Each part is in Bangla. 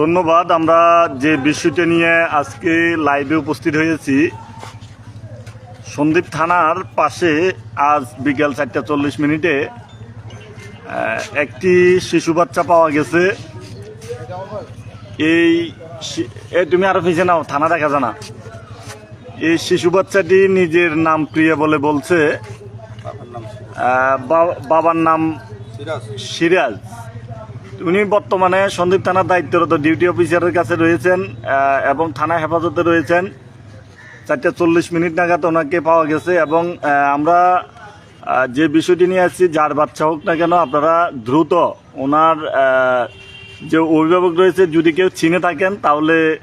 ধন্যবাদ আমরা যে বিষয়টা নিয়ে আজকে লাইভে উপস্থিত হয়েছি সন্দীপ থানার পাশে আজ বিকেল চারটা চল্লিশ মিনিটে একটি শিশু বাচ্চা পাওয়া গেছে। এই এ তুমি আরও পিছিয়ে নাও থানা দেখা জানা এই শিশু বাচ্চাটি নিজের নাম প্রিয়া বলে বলছে। বাবার নাম সিরাজ। উনি বর্তমানে সন্দীপ থানার দায়িত্বরত ডিউটি অফিসারের কাছে রয়েছেন এবং থানা হেফাজতে রয়েছেন। চারটে চল্লিশ মিনিট নাগাদ ওনাকে পাওয়া গেছে এবং আমরা যে বিষয়টি নিয়ে আসছি, যার বাচ্চা হোক না কেন, আপনারা দ্রুত ওনার যে অভিভাবক রয়েছে, যদি কেউ চিনে থাকেন, তাহলে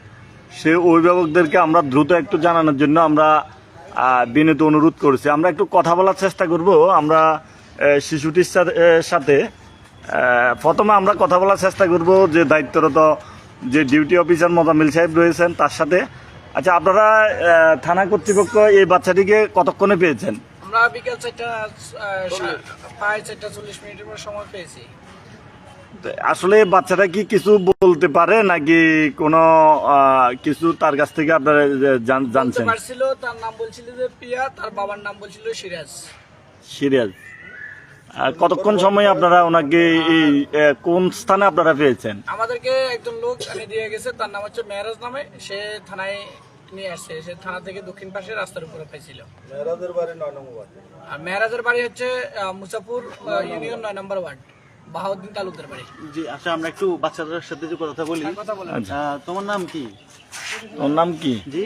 সে অভিভাবকদেরকে আমরা দ্রুত একটু জানানোর জন্য আমরা বিনীত অনুরোধ করছি। আমরা একটু কথা বলার চেষ্টা করব। আমরা শিশুটির সাথে- প্রথমে আমরা কথা বলার চেষ্টা করব যে দায়িত্বরত যে ডিউটি অফিসার মোজামিল সাহেব রয়েছেন তার সাথে। আচ্ছা আপনারা থানা কর্তৃপক্ষ এই বাচ্চাটিকে কতক্ষণে পেয়েছেন? আমরা বিকেল চারটা প্রায় চারটা চল্লিশ মিনিটের পর সময় পেয়েছি। আসলে বাচ্চাটা কি কিছু বলতে পারে নাকি কোনো কিছু তার কাছ থেকে আপনারা জান- জানছেন? পারছিল তার নাম বলছিল যে প্রিয়া তার বাবার নাম বলছিল সিরাজ। সিরিয়াস কতক্ষণ সময় আপনারা ওনাকে এই কোন স্থানে আপনারা পেয়েছেন? আমাদেরকে একজন লোক এনে দিয়ে গেছে তার নাম হচ্ছে মেহরাজ নামে। সে থানায় নিয়ে আসছে সে থানা থেকে দক্ষিণ পাশে রাস্তার উপরে পাইছিল। আর মেহরাজের বাড়ি হচ্ছে মুসাফুর ইউনিয়ন নয় নম্বর ওয়ার্ড বাহাউদ্দিন তালুকদার বাড়ি। জি আচ্ছা আমরা একটু বাচ্চাদের সাথে যে কথা বলি। কথা বলেন। আচ্ছা তোমার নাম কি? ওর নাম কি? জি।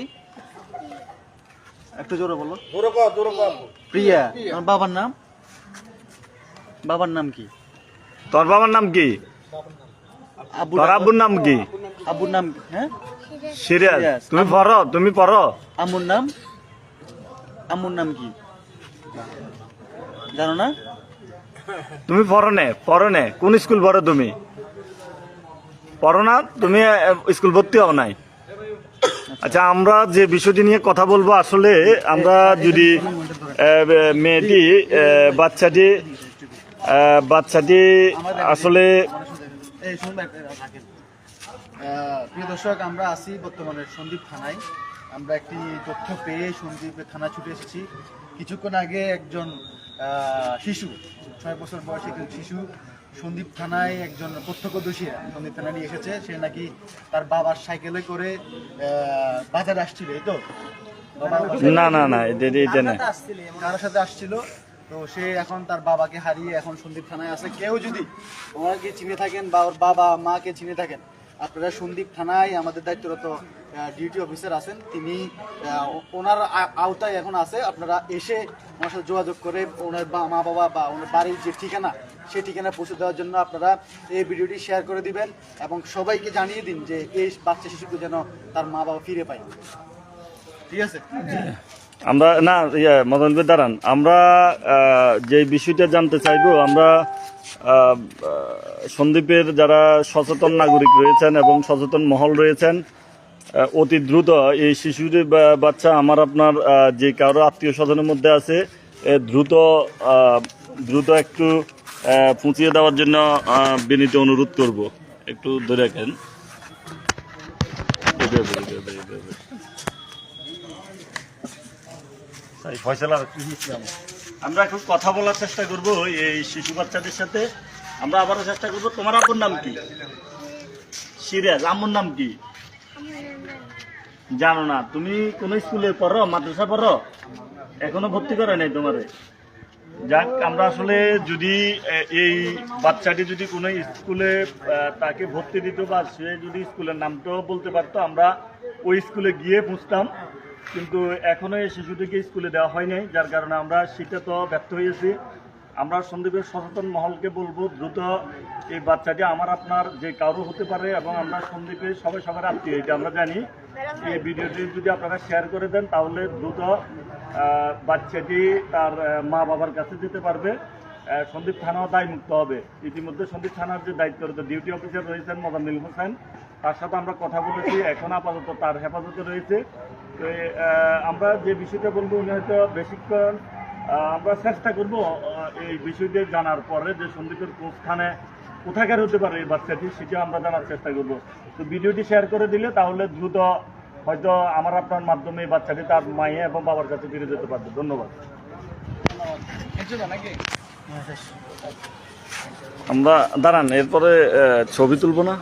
একটু জোরে বলো। প্রিয়া তোমার বাবার নাম? বাবার নাম কি? তোর বাবার নাম কি? তোর আব্বুর নাম কি? আব্বুর নাম হ্যাঁ? সিরিয়াস তুমি পড়ো তুমি পড়ো। আম্মুর নাম? আম্মুর নাম কি? জানো না? তুমি পড়ো নে পড়ো নে। কোন স্কুল পড়ো তুমি? পড়ো না তুমি স্কুল ভর্তি হও নাই। আচ্ছা আমরা যে বিষয়টি নিয়ে কথা বলব আসলে আমরা যদি মেয়েটি বাচ্চাটি বাচ্চাটি আসলে প্রিয় দর্শক আমরা আছি বর্তমানে সন্দীপ থানায়। আমরা একটি তথ্য পেয়ে সন্দীপের থানা ছুটে এসেছি। কিছুক্ষণ আগে একজন শিশু ছয় বছর বয়সী একজন শিশু সন্দীপ থানায় একজন প্রত্যক্ষদর্শী সন্দীপ থানায় নিয়ে এসেছে। সে নাকি তার বাবার সাইকেলে করে বাজারে আসছিল এই তো? না না না এটা না। কারোর সাথে আসছিল? তো সে এখন তার বাবাকে হারিয়ে এখন সন্দীপ থানায় আছে। কেউ যদি ওনাকে চিনে থাকেন বা ওর বাবা, মাকে চিনে থাকেন, আপনারা সন্দীপ থানায় আমাদের দায়িত্বরত ডিউটি অফিসার আছেন। তিনি ওনার আওতায় এখন আছে। আপনারা এসে ওনার সাথে যোগাযোগ করে ওনার মা বাবা বা ওনার বাড়ির যে ঠিকানা সেই ঠিকানা পৌঁছে দেওয়ার জন্য আপনারা এই ভিডিওটি শেয়ার করে দিবেন এবং সবাইকে জানিয়ে দিন যে এই বাচ্চা শিশুকে যেন তার মা বাবা ফিরে পায়। ঠিক আছে? আমরা, না ইয়ে মদন ভাই, দাঁড়ান। আমরা যে বিষয়টা জানতে চাইব, আমরা সন্দীপের যারা সচেতন নাগরিক রয়েছেন এবং সচেতন মহল রয়েছেন অতি দ্রুত এই শিশুর বাচ্চা আমার আপনার যে কারও আত্মীয় স্বজনের মধ্যে আছে দ্রুত দ্রুত একটু পুঁচিয়ে দেওয়ার জন্য বিনীত অনুরোধ করব। একটু ধরে রাখেন। আমরা এখন কথা বলার চেষ্টা করব এই শিশু বাচ্চাদের সাথে। আমরা আবারও চেষ্টা করব, তোমার আব্বুর নাম কি? সিরাজ আম্মুর নাম কি? জানো না, তুমি কোন স্কুলে পড়ো, মাদ্রাসা পড়ো? এখনও ভর্তি করে নাই তোমারে? যাক, আমরা আসলে যদি এই বাচ্চাটি যদি কোনো স্কুলে তাকে ভর্তি দিত বা সে যদি স্কুলের নামটাও বলতে পারতো, আমরা ওই স্কুলে গিয়ে বুঝতাম। কিন্তু এখনও এই শিশুটিকে স্কুলে দেওয়া হয় নাই, যার কারণে আমরা শীতে তো ব্যর্থ হয়েছি। আমরা সন্দীপের সচেতন মহলকে বলব, দ্রুত এই বাচ্চাটি আমার, আপনার যে কারও হতে পারে এবং আমরা সন্দীপের সবাই সবার আত্মীয়, এটা আমরা জানি। এই ভিডিওটি যদি আপনারা শেয়ার করে দেন, তাহলে দ্রুত বাচ্চাটি তার মা বাবার কাছে যেতে পারবে। সন্দীপ থানাও দায়মুক্ত হবে। ইতিমধ্যে সন্দীপ থানার যে দায়িত্বরত ডিউটি অফিসার রয়েছেন মোজাম্মিল হোসেন তার সাথে আমরা কথা বলেছি এখন আপাতত তার হেফাজতে রয়েছে। তো আমরা যে বিষয়টা বলব উনি হয়তো বেশিক্ষণ আমরা চেষ্টা করব এই বিষয়টি জানার পরে যে সন্দীপের কোন স্থানে কোথাকার হতে পারে এই বাচ্চাটি সেটা আমরা জানার চেষ্টা করব। তো ভিডিওটি শেয়ার করে দিলে তাহলে দ্রুত হয়তো আমার আপনার মাধ্যমে এই বাচ্চাটি তার মায়ে এবং বাবার কাছে ফিরে যেতে পারবে। ধন্যবাদ। আমরা দাঁড়ান এরপরে ছবি তুলবো না?